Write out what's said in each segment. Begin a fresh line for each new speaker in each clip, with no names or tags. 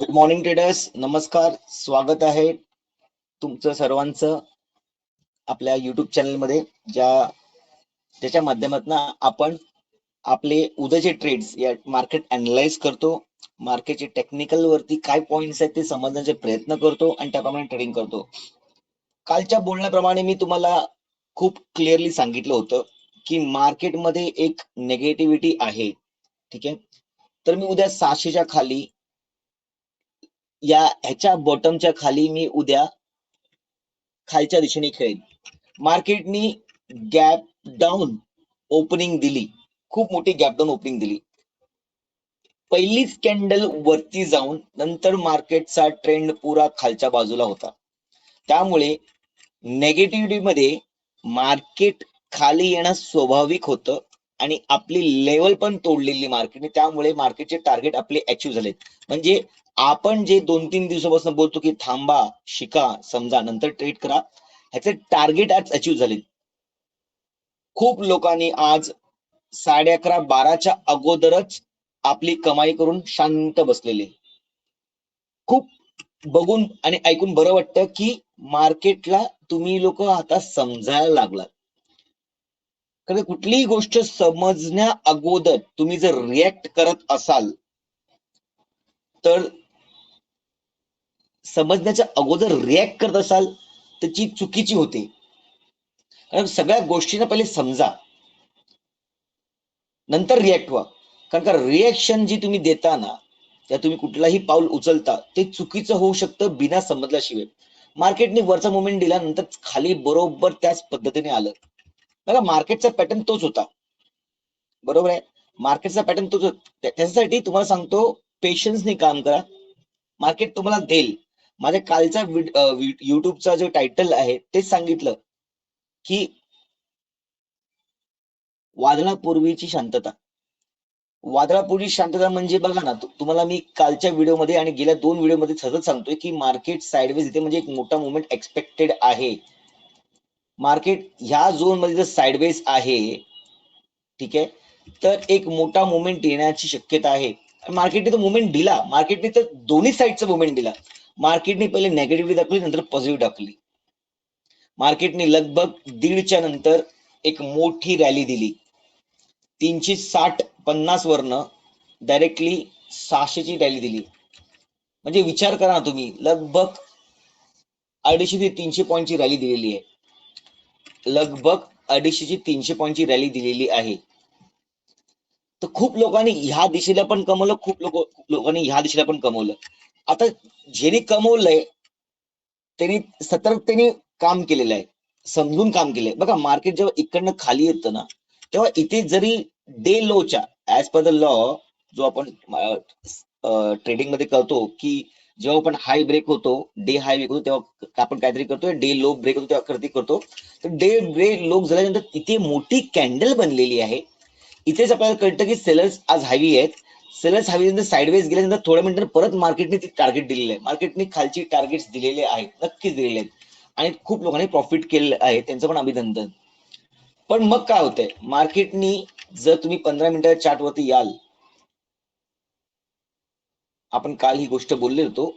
Good morning traders नमस्कार. स्वागत आहे तुमचं सर्वांचं आपल्या युट्यूब चॅनलमध्ये ज्या त्याच्या माध्यमातून आपण आपले उद्याचे ट्रेड्स या मार्केट अनालाइज करतो मार्केटचे टेक्निकल वरती काय पॉइंट्स आहेत ते समजण्याचे प्रयत्न करतो आणि त्याप्रमाणे ट्रेडिंग करतो. कालच्या बोलण्याप्रमाणे मी तुम्हाला खूप क्लिअरली सांगितलं होतं की मार्केटमध्ये एक नेगेटिव्हिटी आहे. ठीक आहे? तर मी उद्या सहाशेच्या खाली या ह्याच्या बॉटमच्या खाली मी उद्या खालच्या दिशेने खेळेन. मार्केटनी गॅप डाऊन ओपनिंग दिली. खूप मोठी गॅप डाऊन ओपनिंग दिली. पहिलीच कॅन्डल वरती जाऊन नंतर मार्केटचा ट्रेंड पुरा खालच्या बाजूला होता. त्यामुळे नेगेटिव्हिटी मध्ये मार्केट खाली येणं स्वाभाविक होतं आणि आपली लेवल पण तोडलेली मार्केटने. त्यामुळे मार्केटचे टार्गेट आपले अचीव्ह झालेत. म्हणजे आपण जे दोन तीन दिवसापासून बोलतो की थांबा शिका समजा नंतर ट्रेड करा ह्याचे टार्गेट आज अचीव झाले खूप लोकांनी आज साडे अकरा बाराच्या अगोदरच आपली कमाई करून शांत बसलेले. खूप बघून आणि ऐकून बरं वाटतं की मार्केटला तुम्ही लोक आता समजायला लागलात. कारण कुठलीही गोष्ट समजण्या अगोदर तुम्ही जर रिॲक्ट करत असाल तर समजण्याच्या अगोदर रिॲक्ट करत असाल तर ती चुकीची होते. कारण सगळ्या गोष्टींना पहिले समजा. नंतर रिॲक्ट व्हा. कारण का रिॲक्शन जी तुम्ही देता ना त्या तुम्ही कुठलाही पाऊल उचलता ते चुकीचं होऊ शकतं बिना समजल्याशिवाय. मार्केटने वरचा मुवमेंट दिला नंतर खाली बरोबर त्याच पद्धतीने आलं. बघा मार्केटचा पॅटर्न तोच होता. बरोबर आहे? मार्केटचा पॅटर्न तोच होता. त्याच्यासाठी तुम्हाला सांगतो पेशन्सने काम करा. मार्केट तुम्हाला देईल. माझ्या कालचा युट्यूबचा जो टायटल आहे तेच सांगितलं की वादळापूर्वीची शांतता. वादळापूर्वी शांतता म्हणजे बघा ना तुम्हाला मी कालच्या व्हिडिओमध्ये आणि गेल्या दोन व्हिडिओमध्ये सतत सांगतोय की मार्केट साईडवेज इथे म्हणजे एक मोठा मुवमेंट एक्सपेक्टेड आहे. मार्केट ह्या झोनमध्ये जर साईडवेज आहे ठीक आहे तर एक मोठा मुवमेंट येण्याची शक्यता आहे. मार्केटने तो मुवमेंट दिला. मार्केटने तर दोन्ही साईडचा मुवमेंट दिला. मार्केटने पहिले नेगेटिव्ह दाखवली नंतर पॉझिटिव्ह दाखवली. मार्केटने लगभग दीडच्या नंतर एक मोठी रॅली दिली. तीनशे साठ पन्नास वरनं डायरेक्टली सहाशेची रॅली दिली. म्हणजे विचार करा ना तुम्ही लगभग अडीचशे ते तीनशे पॉईंटची रॅली दिलेली आहे. लगभग अडीचशे ते तीनशे पॉईंटची रॅली दिलेली आहे. तर खूप लोकांनी ह्या दिशेला पण कमवलं खूप लोक लोकांनी ह्या दिशेला पण कमवलं. आता ज्यांनी कमवलंय त्यांनी सतर्कतेने काम केलेलं आहे. समजून काम केलंय. बघा मार्केट जेव्हा इकडनं खाली येतं ना तेव्हा इथे जरी डे लोच्या ऍज पर द लॉ जो आपण ट्रेडिंगमध्ये करतो की जेव्हा आपण हाय ब्रेक होतो डे हाय ब्रेक होतो तेव्हा आपण काहीतरी करतो डे लो ब्रेक होतो तेव्हा करते करतो. तर डे ब्रेक लो झाल्यानंतर इथे मोठी कॅन्डल बनलेली आहे. इथेच आपल्याला कळतं की सेलर्स आज हायवी आहेत. सेलर्स हावी साईडवेज गेल्यानंतर थोड्या मिनिटांनी परत मार्केटने ती टार्गेट दिलेले आहे. मार्केटने खालची टार्गेट्स दिलेले आहेत. नक्कीच दिलेले आहेत. आणि खूप लोकांनी प्रॉफिट केलेलं आहे. त्यांचं पण अभिनंदन. पण मग काय होतंय? मार्केटनी जर तुम्ही पंधरा मिनिटाच्या चार्टवरती याल आपण काल ही गोष्ट बोलले होतो.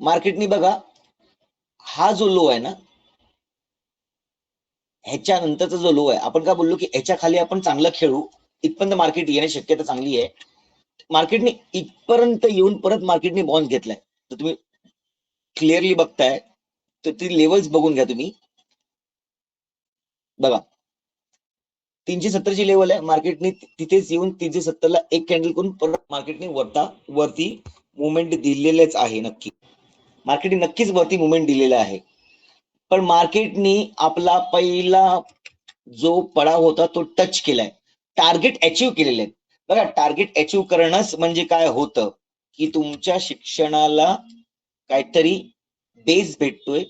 मार्केटनी बघा हा जो लो आहे ना ह्याच्या नंतरचा जो लो आहे आपण काय बोललो की ह्याच्या खाली आपण चांगलं खेळू इथपर्यंत मार्केट येण्याची शक्यता चांगली आहे. मार्केटने इथपर्यंत येऊन परत मार्केटने बॉन्ड घेतलाय. तर तुम्ही क्लिअरली बघताय. तर ती लेवल्स बघून घ्या तुम्ही. बघा. तीनशे सत्तरची लेवल आहे. मार्केटने तिथेच येऊन तीनशे सत्तरला एक कॅन्डल करून परत मार्केटने वरता वरती मुवमेंट दिलेलेच आहे नक्की. मार्केटने नक्कीच वरती मुवमेंट दिलेलं आहे. पण मार्केटनी आपला पहिला जो पडाव होता तो टच केलाय. टार्गेट अचीव्ह केलेले आहेत. बघा टार्गेट अचीव्ह करणंच म्हणजे काय होतं? की तुमच्या शिक्षणाला काहीतरी बेस भेटतोय.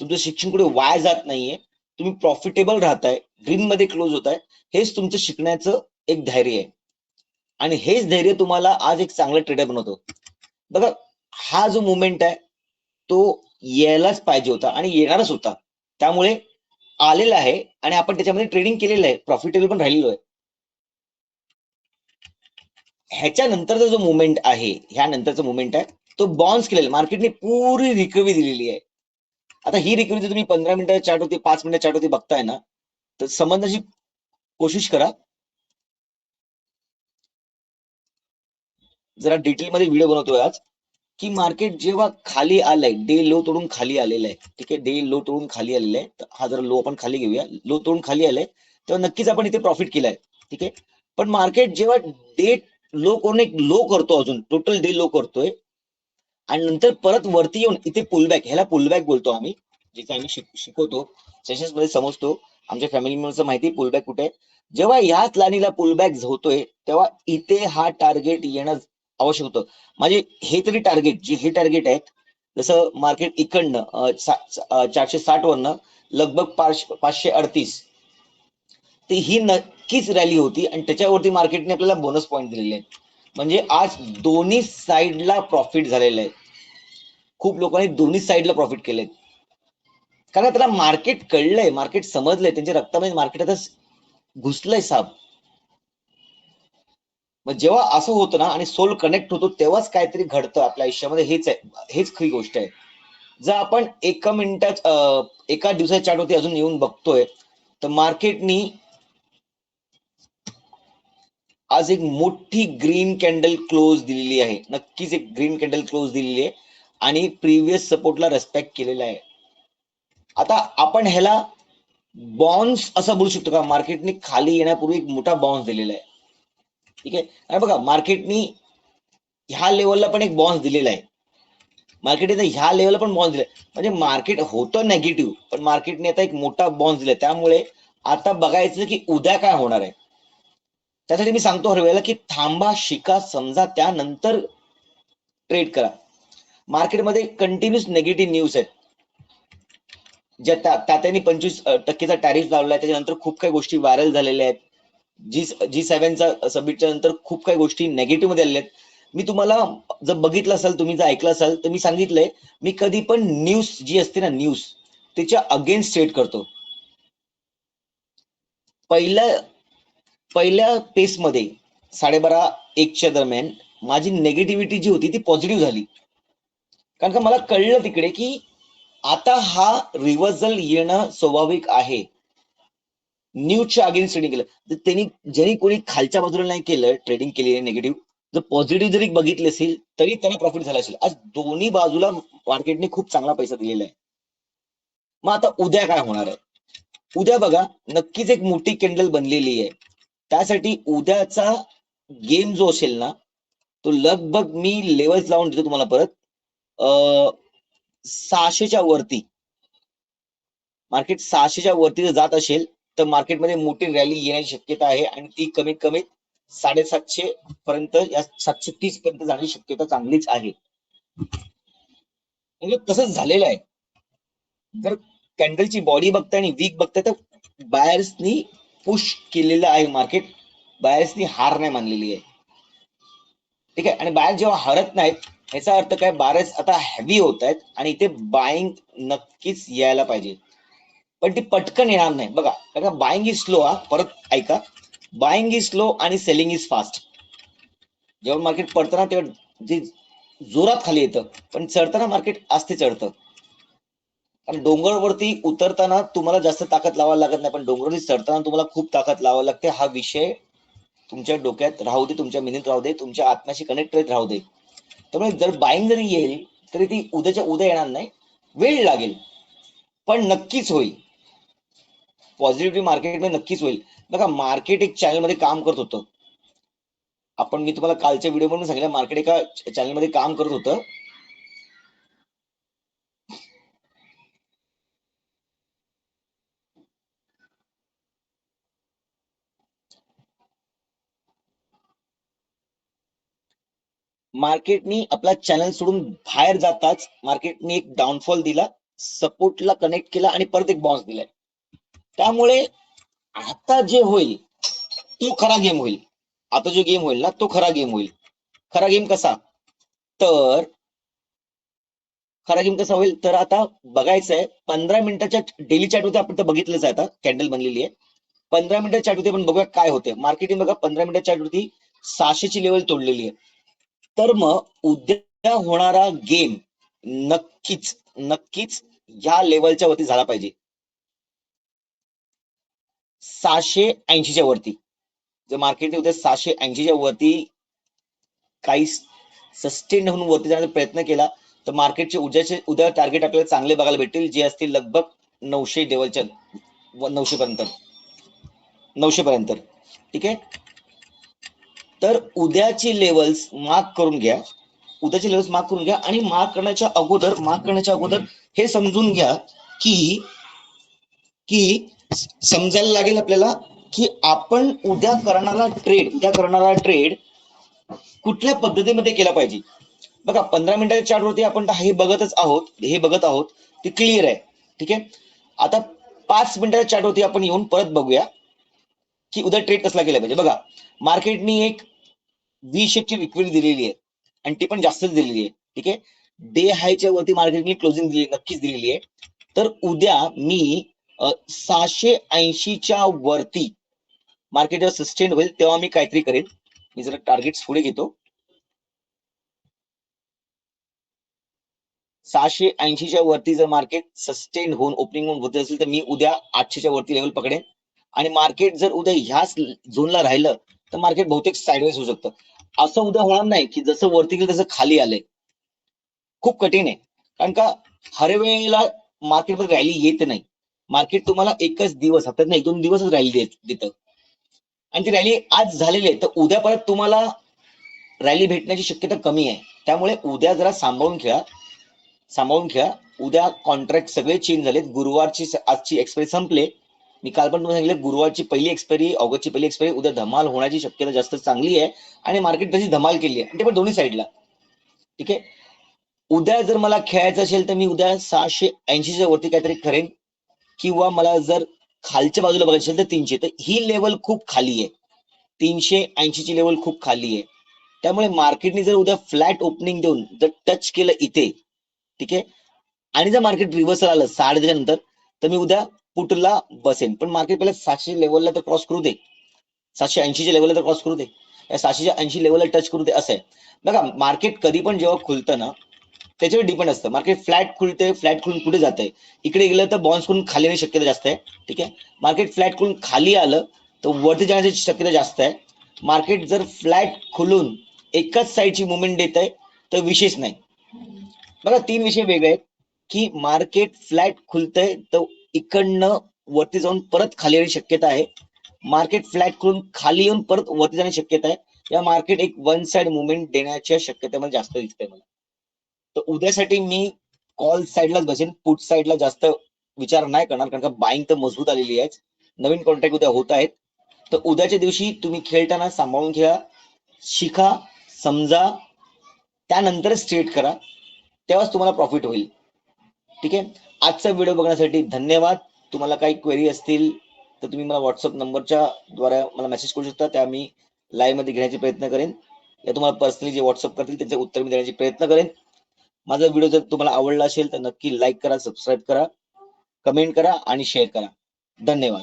तुमचं शिक्षण कुठे वाया जात नाहीये. तुम्ही प्रॉफिटेबल राहताय. ड्रीममध्ये क्लोज होत आहे हेच तुमचं शिकण्याचं एक धैर्य आहे. आणि हेच धैर्य तुम्हाला आज एक चांगला ट्रेडर बनवतो. बघा हा जो मुवमेंट आहे तो यायलाच पाहिजे होता आणि येणारच होता. त्यामुळे आलेला आहे आणि आपण त्याच्यामध्ये ट्रेडिंग केलेलं आहे. प्रॉफिटेबल पण राहिलेलो आहे. ह्याच्या नंतरचा जो मुवमेंट आहे ह्या नंतरचा मुवमेंट आहे तो बॉन्स केलेला मार्केटने पुरी रिकव्हरी दिलेली आहे. आता ही रिकव्हरी तुम्ही पंधरा मिनिटं चार्ट होती पाच मिनिटं चार्ट होती बघताय ना तर समजण्याची कोशिश करा. जरा डिटेल मध्ये व्हिडिओ बनवतोय आज. की मार्केट जेव्हा खाली आलंय डे लो तोडून खाली आलेलं आहे ठीक आहे डे लो तोडून खाली आलेलं आहे हा जर लो आपण खाली घेऊया लो तोडून खाली आलाय तेव्हा नक्कीच आपण इथे प्रॉफिट केलाय ठीक आहे पण मार्केट जेव्हा डे लो करून एक लो करतो अजून टोटल डे लो करतोय आणि नंतर परत वरती येऊन इथे पुलबॅक ह्याला पुलबॅक बोलतो आम्ही जिथे आम्ही शिकवतो सेशन्समध्ये समजतो आमच्या फॅमिली मेंबरचं माहिती पुलबॅक कुठे आहे. जेव्हा ह्याच लाईनीला पुलबॅक होतोय तेव्हा इथे हा टार्गेट येणं आवश्यक होतं. म्हणजे हे तरी टार्गेट जे हे टार्गेट आहेत जसं मार्केट इकडनं चारशे साठ वरनं लगभग पाचशे अडतीस. ती ही नक्कीच रॅली होती आणि त्याच्यावरती मार्केटने आपल्याला बोनस पॉईंट दिलेले आहेत. म्हणजे आज दोन्ही साईडला प्रॉफिट झालेलं आहे. खूप लोकांनी दोन्ही साईडला प्रॉफिट केलंय. कारण त्याला मार्केट कळलंय मार्केट समजलंय त्यांच्या रक्तामध्ये मार्केट आता घुसलंय साप. मग जेव्हा असं होतं ना आणि सोल कनेक्ट होतो तेव्हाच काहीतरी घडतं आपल्या आयुष्यामध्ये. हेच आहे हेच खरी गोष्ट आहे. जर आपण एका मिनिटात एका दिवसाच्या चार्टवरती अजून येऊन बघतोय तर मार्केटनी आज एक मोठी ग्रीन कॅन्डल क्लोज दिलेली आहे. नक्कीच एक ग्रीन कॅन्डल क्लोज दिलेली आहे आणि प्रिव्हियस सपोर्टला रेस्पेक्ट केलेला आहे. आता आपण ह्याला बॉन्स असं बोलू शकतो का? मार्केटने खाली येण्यापूर्वी एक मोठा बॉन्स दिलेला आहे. ठीक आहे? आणि बघा मार्केटनी ह्या लेवलला पण एक बॉन्स दिलेला आहे. मार्केटने ह्या लेवलला पण बॉन्स दिलाय म्हणजे मार्केट होतं नेगेटिव्ह पण मार्केटने आता एक मोठा बॉन्स दिलाय. त्यामुळे आता बघायचं की उद्या काय होणार आहे. त्यासाठी मी सांगतो हर वेळेला की थांबा शिका समजा त्यानंतर ट्रेड करा. मार्केटमध्ये कंटिन्युअस नेगेटिव्ह न्यूज आहेत. ज्या त्या त्यांनी पंचवीस टक्केचा टॅरिफ लावला आहे. त्याच्यानंतर खूप काही गोष्टी व्हायरल झालेल्या आहेत. जी जी सेव्हनचा सबमिटच्या नंतर खूप काही गोष्टी नेगेटिव्हमध्ये आलेल्या आहेत. मी तुम्हाला जर बघितलं असाल तुम्ही जर ऐकलं असाल तर मी सांगितलंय मी कधी पण न्यूज जी असते ना न्यूज त्याच्या अगेन्स्ट स्टेट करतो. पहिल्या पहिल्या पेसमध्ये साडेबारा एकच्या दरम्यान माझी नेगेटिव्हिटी जी होती ती पॉझिटिव्ह झाली. कारण का मला कळलं तिकडे की आता हा रिव्हर्सल येणं स्वाभाविक आहे. न्यूजच्या अगेन्स्ट ट्रेडिंग केलं. तर त्यांनी ज्यांनी कोणी खालच्या बाजूला नाही केलं ट्रेडिंग केली निगेटिव्ह जर पॉझिटिव्ह जरी बघितले असेल तरी त्यांना प्रॉफिट झाला असेल. आज दोन्ही बाजूला मार्केटने खूप चांगला पैसा दिलेला आहे. मग आता उद्या काय होणार आहे? उद्या बघा नक्कीच एक मोठी कॅन्डल बनलेली आहे. त्यासाठी उद्याचा गेम जो असेल ना तो लगभग मी लेवल्स लावून देतो तुम्हाला परत. सहाशेच्या वरती. मार्केट सहाशेच्या वरती जर जात असेल तर मार्केटमध्ये मोठी रॅली येण्याची शक्यता आहे आणि ती कमीत कमी साडेसातशे पर्यंत या सातशे तीस पर्यंत जाण्याची शक्यता चांगलीच आहे. म्हणजे तसंच झालेलं आहे. जर कॅन्डलची बॉडी बघताय आणि वीक बघताय तर बायर्सनी पुश केलेलं आहे मार्केट. बायर्सनी हार नाही मानलेली आहे. ठीक आहे? आणि बायर जेव्हा हरत नाहीत ह्याचा अर्थ काय? बायर्स आता हेवी होत आहेत आणि इथे बाईंग नक्कीच यायला पाहिजे. पण ती पटकन येणार नाही. बघा कारण बाईंग इज स्लो हा. परत ऐका. बाईंग इज स्लो आणि सेलिंग इज फास्ट जेव्हा मार्केट पडताना तेव्हा जे जोरात खाली येतं पण चढताना मार्केट असते चढतं. कारण डोंगरवरती उतरताना तुम्हाला जास्त ताकद लावायला लागत नाही पण डोंगरवरती चढताना तुम्हाला खूप ताकद लावावी लागते. हा विषय तुमच्या डोक्यात राहू दे तुमच्या मिनीत राहू दे तुमच्या आत्म्याशी कनेक्ट राहू दे. त्यामुळे जर बाईंग जरी येईल तरी ती उद्याच्या उद्या येणार नाही. वेळ लागेल. पण नक्कीच होईल. पॉझिटिव्ह मार्केटमध्ये नक्कीच होईल. बघा मार्केट एक चॅनलमध्ये काम करत होतं. आपण मी तुम्हाला कालच्या व्हिडिओ मधून सांगितलं मार्केट एका चॅनलमध्ये काम करत होतं. मार्केटनी आपला चॅनल सोडून बाहेर जाताच मार्केटनी एक डाऊनफॉल दिला सपोर्टला कनेक्ट केला आणि परत एक बॉन्स दिलाय. त्यामुळे आता जे होईल तो खरा गेम होईल. आता जो गेम होईल ना तो खरा गेम होईल. खरा गेम कसा? तर खरा गेम कसा होईल? तर आता बघायचं आहे पंधरा मिनिटाच्या डेली चॅट होते आपण तर बघितलंच आहे आता. कॅन्डल बनलेली आहे. पंधरा मिनिटं चॅट होते पण बघूया काय होते. मार्केटिंग बघा पंधरा मिनिटं चॅट होती सहाशेची लेवल तोडलेली आहे. तर मग उद्या होणारा गेम नक्कीच नक्कीच ह्या लेवलच्या वरती झाला पाहिजे. सहाशे ऐंशीच्या वरती. जर मार्केट उद्या सहाशे ऐंशीच्या वरती काही सस्टेन होऊन वरती जाण्याचा प्रयत्न केला तर मार्केटचे उद्याचे उद्या टार्गेट आपल्याला चांगले बघायला भेटतील जे असतील लगभग नऊशे लेवलच्या नऊशे पर्यंत. नऊशे पर्यंत. ठीक आहे? तर उद्याची लेवल्स मार्क करून घ्या. उद्याची लेवल्स मार्क करून घ्या आणि मार्क करण्याच्या अगोदर मार्क करण्याच्या अगोदर हे समजून घ्या की की समजायला लागेल आपल्याला की आपण उद्या करणारा ट्रेड उद्या करणारा ट्रेड कुठल्या पद्धतीमध्ये केला पाहिजे? बघा पंधरा मिनिटाच्या चार्टवरती आपण हे बघतच आहोत हे बघत आहोत ते क्लिअर आहे. ठीक आहे? आता पाच मिनिटाच्या चार्टवरती आपण येऊन परत बघूया की उद्या ट्रेड कसला केला पाहिजे. बघा मार्केटनी एक वी शेपची लिक्विड दिलेली आहे आणि ती पण जास्तच दिलेली आहे. ठीक आहे? डे हायच्या वरती मार्केटनी क्लोजिंग दिली नक्कीच दिलेली आहे. तर उद्या मी सहाशे ऐंशीच्या वरती मार्केट जेव्हा सस्टेन होईल तेव्हा मी काहीतरी करेन मी जरा टार्गेट पुढे घेतो. सहाशे ऐंशीच्या वरती जर मार्केट सस्टेन होऊन ओपनिंग होऊन होत असेल तर मी उद्या आठशेच्या वरती लेवल पकडेन. आणि मार्केट जर उद्या ह्याच झोनला राहिलं तर मार्केट बहुतेक साईडवेज होऊ शकतं. असं उद्या होणार नाही की जसं वरती गेलं तसं खाली आलंय. खूप कठीण आहे. कारण का हरवेळेला मार्केटवर मार्केटमध्ये रॅली येत नाही. मार्केट तुम्हाला एकच दिवस हप्त्यात एक दोन दिवसच रॅली देत देतं. आणि ती रॅली आज झालेली आहे तर उद्या परत तुम्हाला रॅली भेटण्याची शक्यता कमी आहे. त्यामुळे उद्या जरा सांभाळून खेळा. सांभाळून खेळा. उद्या कॉन्ट्रॅक्ट सगळे चेंज झालेत. गुरुवारची आजची एक्सपायरी संपले. मी काल पण तुम्हाला सांगितलं गुरुवारची पहिली एक्सपायरी ऑगस्टची पहिली एक्सपायरी उद्या धमाल होण्याची शक्यता जास्त चांगली आहे. आणि मार्केट तशी धमाल केली आहे. आणि ते पण दोन्ही साईडला ठीक आहे? उद्या जर मला खेळायचं असेल तर मी उद्या सहाशे ऐंशीच्या वरती काहीतरी करेन किंवा मला जर खालच्या बाजूला बघायचं असेल तर तीनशे तर ही लेवल खूप खाली आहे. तीनशे ऐंशीची लेवल खूप खाली आहे. त्यामुळे मार्केटने जर उद्या फ्लॅट ओपनिंग देऊन जर टच केलं इथे ठीक आहे? आणि जर मार्केट रिव्हर्सल आलं साडे नंतर तर मी उद्या पुटला बसेन. पण मार्केट पहिला सातशे लेवलला तर क्रॉस करू दे. सातशे ऐंशीच्या लेवलला तर क्रॉस करू दे. या सातशे ऐंशी लेवलला टच करू दे असं आहे. बघा मार्केट कधी पण जेव्हा खुलतं ना त्याच्यावर डिपेंड असतं. मार्केट फ्लॅट खुलते फ्लॅट खुलून कुठे जात आहे इकडे गेलं तर बॉन्स करून खाली येण्याची शक्यता जास्त आहे. ठीक आहे? मार्केट फ्लॅट खुलून खाली आलं तर वरती जाण्याची शक्यता जास्त आहे. मार्केट जर फ्लॅट खुलून एकाच साईडची मुवमेंट देत आहे तर विशेष नाही. बघा तीन विषय वेगळे आहेत. की मार्केट फ्लॅट खुलतंय तर इकडनं वरती जाऊन परत खाली येण्याची शक्यता आहे. मार्केट फ्लॅट खुलून खाली येऊन परत वरती जाण्याची शक्यता आहे. या मार्केट एक वन साइड मुवमेंट देण्याच्या शक्यतेमध्ये जास्त दिसतंय मला. तर उद्यासाठी मी कॉल साईडलाच बसेन पुट साईडला जास्त विचार नाही करणार कारण का बाईंग तर मजबूत आलेली आहे. नवीन कॉन्ट्रॅक्ट उद्या होत आहेत. तर उद्याच्या दिवशी तुम्ही खेळताना सांभाळून खेळा शिका समजा त्यानंतरच ट्रेड करा तेव्हाच तुम्हाला प्रॉफिट होईल. ठीक आहे? आजचा व्हिडिओ बघण्यासाठी धन्यवाद. तुम्हाला काही क्वेरी असतील तर तुम्ही मला व्हॉट्सअप नंबरच्या द्वारे मला मेसेज करू शकता. त्या मी लाईव्हमध्ये मध्ये घेण्याचे प्रयत्न करेन. या तुम्हाला पर्सनली जे व्हॉट्सअप करतील त्याचे उत्तर मी देण्याचे प्रयत्न करेन. माझा व्हिडिओ जर तुम्हाला आवडला असेल तर नक्की लाईक करा सबस्क्राईब करा कमेंट करा आणि शेअर करा. धन्यवाद.